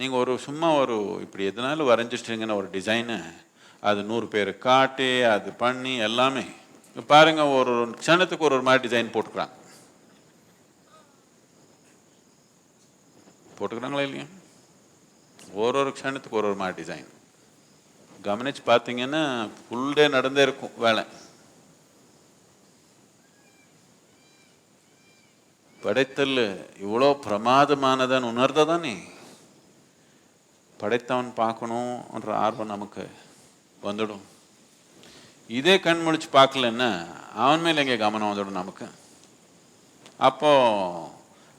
நீங்கள் ஒரு சும்மா ஒரு இப்படி எதனாலும் வரைஞ்சிச்சிட்டிங்கன்னு ஒரு டிசைனு அது நூறு பேர் காட்டி அது பண்ணி எல்லாமே. பாருங்க ஒரு ஒரு க்ஷணத்துக்கு ஒரு ஒரு மாதிரி டிசைன் போட்டுக்கிறாங்க. போட்டுக்கிறாங்களா இல்லையா? ஒரு ஒரு க்ஷணத்துக்கு ஒரு ஒரு மாதிரி டிசைன் கவனிச்சு பார்த்தீங்கன்னா ஃபுல் டே நடந்தே இருக்கும் வேலை. படைத்தல் இவ்வளோ பிரமாதமானதன்னு உணர்ந்ததானே படைத்தவன் பார்க்கணுன்ற ஆர்வம் நமக்கு வந்துடும். இதே கண் முழிச்சு பார்க்கலன்னா அவன் மேலே எங்கே கவனம் வந்துடும் நமக்கு? அப்போது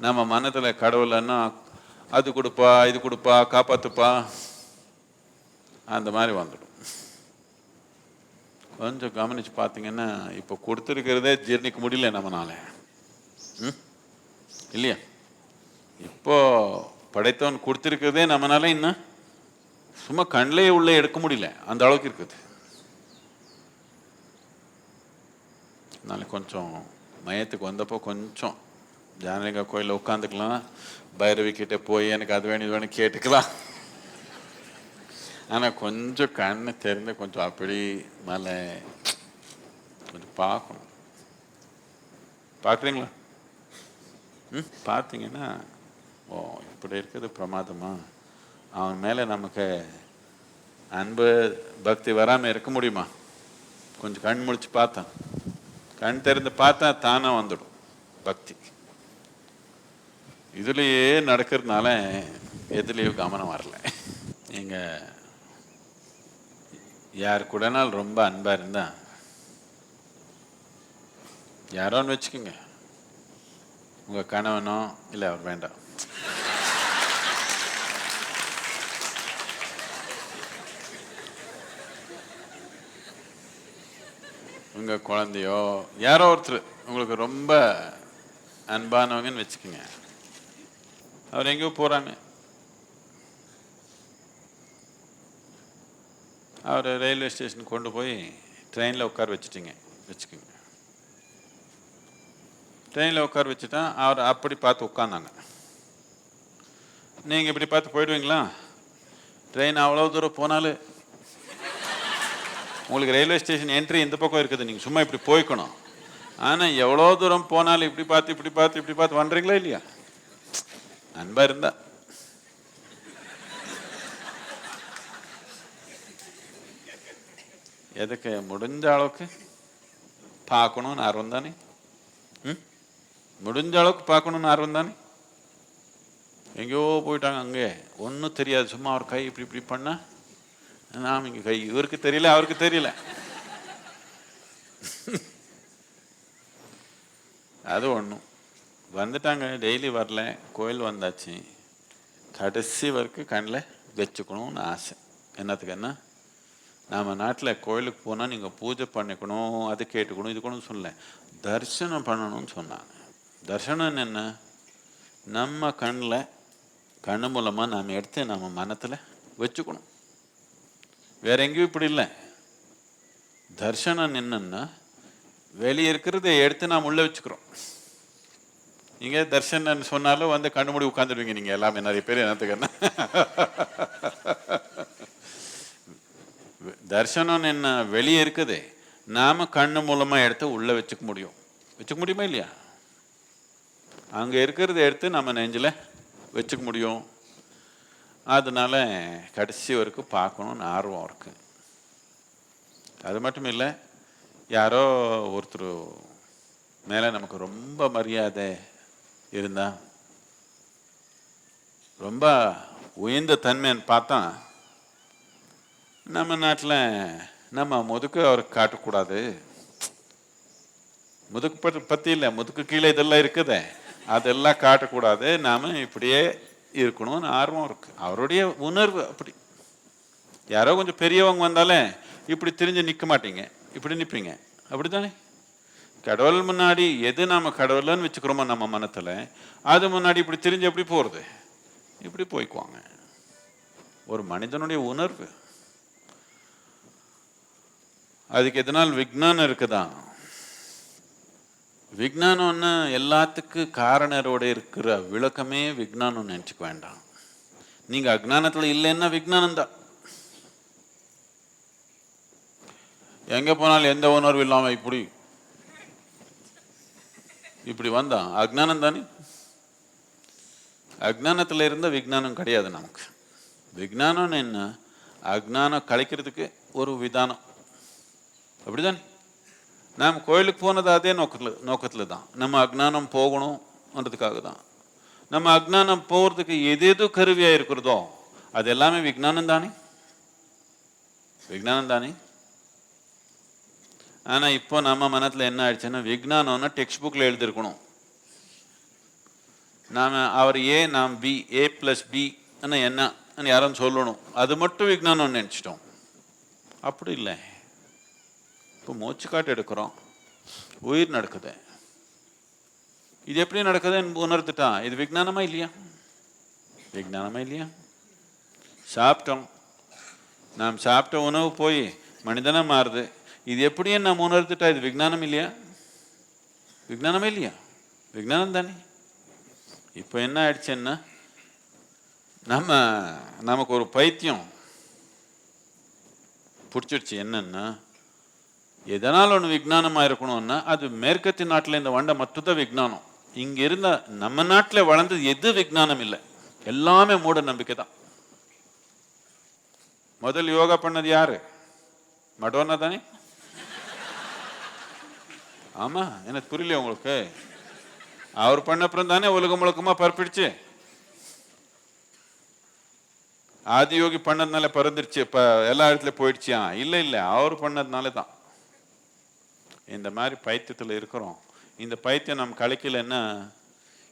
நம்ம மனத்தில் கடவுளன்னா அது கொடுப்பா இது கொடுப்பா காப்பாற்றுப்பா அந்த மாதிரி வந்துடும். கொஞ்சம் கவனித்து பார்த்தீங்கன்னா இப்போ கொடுத்துருக்கிறதே ஜீர்ணிக்க முடியல நம்மனால. ம்? இல்லையா? இப்போது படைத்தவன் கொடுத்துருக்கிறதே நம்மனால இன்னும் சும்மா கண்ணிலே உள்ளே எடுக்க முடியல. அந்த அளவுக்கு இருக்குது. அதனால கொஞ்சம் மையத்துக்கு வந்தப்போ கொஞ்சம் ஜானலிங்க கோயிலில் உட்காந்துக்கலாம். பைரவி கிட்டே போய் எனக்கு அது வேணும் இது வேணும் கேட்டுக்கலாம். ஆனால் கொஞ்சம் கண்ணு திறந்து கொஞ்சம் அப்படி மலை கொஞ்சம் பார்க்கணும். பார்க்குறீங்களா? ம் பார்த்தீங்கன்னா ஓ இப்படி இருக்கிறது பிரமாதமா? அவன் மேலே நமக்கு அன்பு பக்தி வராமல் இருக்க முடியுமா? கொஞ்சம் கண் முழிச்சு பார்த்தேன் கண் திறந்து பார்த்தா தானே வந்துடும் பக்தி. இதுலேயே நடக்கிறதுனால எதுலேயும் கவனம் வரல. நீங்கள் யார் கூடனால் ரொம்ப அன்பாக இருந்தா யாரோன்னு வச்சுக்கோங்க. உங்கள் கணவனோ இல்லை அவர் வேண்டாம். உங்கள் குழந்தையோ யாரோ ஒருத்தர் உங்களுக்கு ரொம்ப அன்பானவங்கன்னு வச்சுக்கோங்க. அவர் எங்கேயோ போகிறாங்க அவர் ரயில்வே ஸ்டேஷன் கொண்டு போய் ட்ரெயினில் உட்கார வச்சுட்டீங்க வச்சுக்கோங்க. ட்ரெயினில் உட்கார வச்சுட்டா அவர் அப்படி பார்த்து உட்காந்தாங்க நீங்கள் இப்படி பார்த்து போயிடுவீங்களா? ட்ரெயின் அவ்வளோ தூரம் போனாலும் உங்களுக்கு ரயில்வே ஸ்டேஷன் என்ட்ரி இந்த பக்கம் இருக்குது நீங்கள் சும்மா இப்படி போய்க்கணும். ஆனால் எவ்வளோ தூரம் போனாலும் இப்படி பார்த்து இப்படி பார்த்து இப்படி பார்த்து வந்துறீங்களா இல்லையா? அன்பாக இருந்தா. எதுக்கு முடிஞ்ச அளவுக்கு பார்க்கணும்னு ஆர்வம் தானே? ம்? முடிஞ்ச அளவுக்கு பார்க்கணும்னு ஆர்வம் தானே? எங்கேயோ போயிட்டாங்க அங்கே. ஒன்றும் தெரியாது. சும்மா அவர் கை இப்படி இப்படி பண்ணால் நாம் இங்கே கை. இவருக்கு தெரியல அவருக்கு தெரியல. அது ஒன்றும் வந்துட்டாங்க. டெய்லி வரல. கோயில் வந்தாச்சு. கடைசி வரைக்கும் கண்ணில் வச்சுக்கணும்னு ஆசை. என்னத்துக்கு என்ன? நம்ம நாட்டில் கோயிலுக்கு போனால் நீங்கள் பூஜை பண்ணிக்கணும் அது கேட்டுக்கணும் இதுக்கூடணும்னு சொல்லலை. தரிசனம் பண்ணணும்னு சொன்னாங்க. தரிசனம் என்ன? நம்ம கண்ணில் கண்ணு மூலமாக நாம் எடுத்து நம்ம மனத்தில் வச்சுக்கணும். வேற எங்கேயும் இப்படி இல்லை. தர்ஷனம் என்னன்னா வெளியே இருக்கிறத எடுத்து நாம் உள்ள வச்சுக்கிறோம். நீங்க தர்ஷன் சொன்னாலும் வந்து கண்ணு மூடி உட்காந்துடுவீங்க நீங்க எல்லாமே நிறைய பேர் என்னத்துக்கன்னா தர்ஷனம் என்ன வெளியே இருக்குது நாம கண்ணு மூலமா எடுத்து உள்ள வச்சுக்க முடியும். வச்சுக்க முடியுமா இல்லையா? அங்க இருக்கிறத எடுத்து நம்ம நெஞ்சில் வச்சுக்க முடியும். அதனால கடைசி வரைக்கும் பார்க்கணுன்னு ஆர்வம் இருக்குது அது மட்டும் இல்லை யாரோ ஒருத்தர் மேலே நமக்கு ரொம்ப மரியாதை இருந்தால் ரொம்ப உயர்ந்த தன்மைன்னு பார்த்தா நம்ம நாட்டில் நம்ம முதுக்கு அவருக்கு காட்டக்கூடாது. முதுக்கு பற்றி பற்றி இல்லை முதுக்கு கீழே இதெல்லாம் இருக்குதே. அதெல்லாம் காட்டக்கூடாது. நாம் இப்படியே இருக்கணும்னு ஆர்வம் இருக்கு. அவருடைய உணர்வு அப்படி. யாரோ கொஞ்சம் பெரியவங்க வந்தாலே இப்படி தெரிஞ்சு நிற்க மாட்டீங்க. இப்படி நிற்பீங்க அப்படித்தானே? கடவுள் முன்னாடி எது நாம் கடவுள்னு வச்சுக்கிறோமோ நம்ம மனத்தில் அது முன்னாடி இப்படி திரிஞ்சு எப்படி போகிறது இப்படி போய்க்குவாங்க. ஒரு மனிதனுடைய உணர்வு. அதுக்கு எதனால் விஜ்ஞானம் இருக்குதான் விஜானம்னு எல்லாத்துக்கும் காரணரோட இருக்கிற விளக்கமே விஜானம்னு நினச்சிக்க வேண்டாம். நீங்கள் அஜ்ஞானத்தில் இல்லைன்னா விஜானம் தான் எங்கே போனாலும் எந்த உணர்வு இல்லாமல் இப்படி இப்படி வந்தான் அஜ்ஞானம் தானே? அஜ்ஞானத்தில் இருந்த விஜானம் கிடையாது நமக்கு. விஜானம்னு என்ன? அஜ்ஞானம் கழிக்கிறதுக்கு ஒரு விதானம். அப்படிதானே? நாம் கோயிலுக்கு போனது அதே நோக்கத்தில் நோக்கத்தில் தான் நம்ம அஜ்ஞானம் போகணும்ன்றதுக்காக தான் நம்ம அஜ்ஞானம் போகிறதுக்கு எது எது கருவியாக இருக்கிறதோ அது எல்லாமே விஜானம் தானே? விஜானம் தானே? ஆனால் இப்போ நம்ம மனத்தில் என்ன ஆயிடுச்சுன்னா விஜானம்னா டெக்ஸ்ட் புக்கில் எழுதியிருக்கணும். நாம் அவர் ஏ நாம் பி ஏ ப்ளஸ் பி என்ன யாரும் சொல்லணும். அது மட்டும் விஜானம்னு நினச்சிட்டோம். அப்படி இல்லை. இப்போ மூச்சு காட்டு எடுக்கிறோம். உயிர் நடக்குது. இது எப்படி நடக்குதுன்னு உணர்த்துட்டான் இது விஜானமா இல்லையா? விஜானமா இல்லையா? சாப்பிட்டோம். நாம் சாப்பிட்ட உணவு போய் மனிதனாக மாறுது. இது எப்படியே நாம் உணர்த்துட்டா இது விஜானம் இல்லையா? விஜானமே இல்லையா? விஜானம் தானே. இப்போ என்ன ஆயிடுச்சுன்னா நம்ம நமக்கு ஒரு பைத்தியம் பிடிச்சிருச்சு. என்னன்னா எதனால் ஒன்று விஜானமாக இருக்கணும்னா அது மேற்கத்தி நாட்டில் இந்த வண்டை மட்டும்தான் விஜானம் இங்கே இருந்த நம்ம நாட்டில் வளர்ந்தது எது விஜானம் இல்லை. எல்லாமே மூட நம்பிக்கை தான். முதல் யோகா பண்ணது யாரு? மடோனா தானே? ஆமா எனக்கு புரியல உங்களுக்கு. அவர் பண்ண அப்புறம் தானே உலகம் முழுக்கமா பரப்பிடுச்சு. ஆதியோகி பண்ணதுனால பறந்துருச்சு இப்ப எல்லா இடத்துல போயிடுச்சியா இல்லை இல்லை அவர் பண்ணதுனால தான் இந்த மாதிரி பைத்தியத்தில் இருக்கிறோம். இந்த பைத்தியம் நம்ம கலைக்கலைன்னா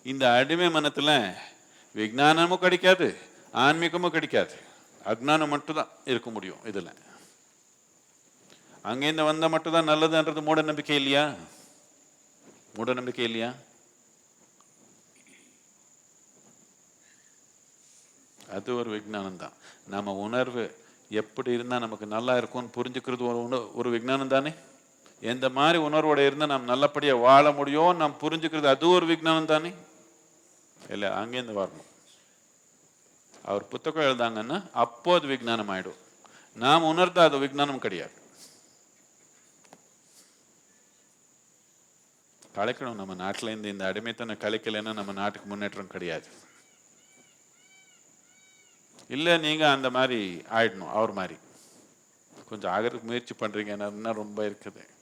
இந்த அடிமை மனத்தில் விஜானமும் கிடைக்காது ஆன்மீகமும் கிடைக்காது. அக்ஞானம் மட்டும்தான் இருக்க முடியும் இதில். அங்கேருந்து வந்தால் மட்டும்தான் நல்லதுன்றது மூட நம்பிக்கை இல்லையா? மூட நம்பிக்கை இல்லையா? அது ஒரு விஜானம் தான் நம்ம உணர்வு எப்படி இருந்தால் நமக்கு நல்லா இருக்கும்னு புரிஞ்சுக்கிறது ஒரு ஒரு விஜானம் தானே எந்த மாதிரி உணர்வோட இருந்தால் நாம் நல்லபடியாக வாழ முடியும் நாம் புரிஞ்சுக்கிறது அது ஒரு விஜானம் தானே? இல்லை அங்கேருந்து வரணும். அவர் புத்தகம் எழுதாங்கன்னா அப்போ அது விஜானம் ஆயிடும் நாம் உணர்ந்தால் அது விஜானம் கிடையாது. கலைக்கணும். நம்ம நாட்டில் இருந்து இந்த அடிமைத்தனை கலைக்கலைன்னா நம்ம நாட்டுக்கு முன்னேற்றம் கிடையாது. இல்லை நீங்கள் அந்த மாதிரி ஆயிடணும். அவர் மாதிரி. கொஞ்சம் ஆகிறதுக்கு முயற்சி பண்ணுறீங்க ரொம்ப இருக்குது.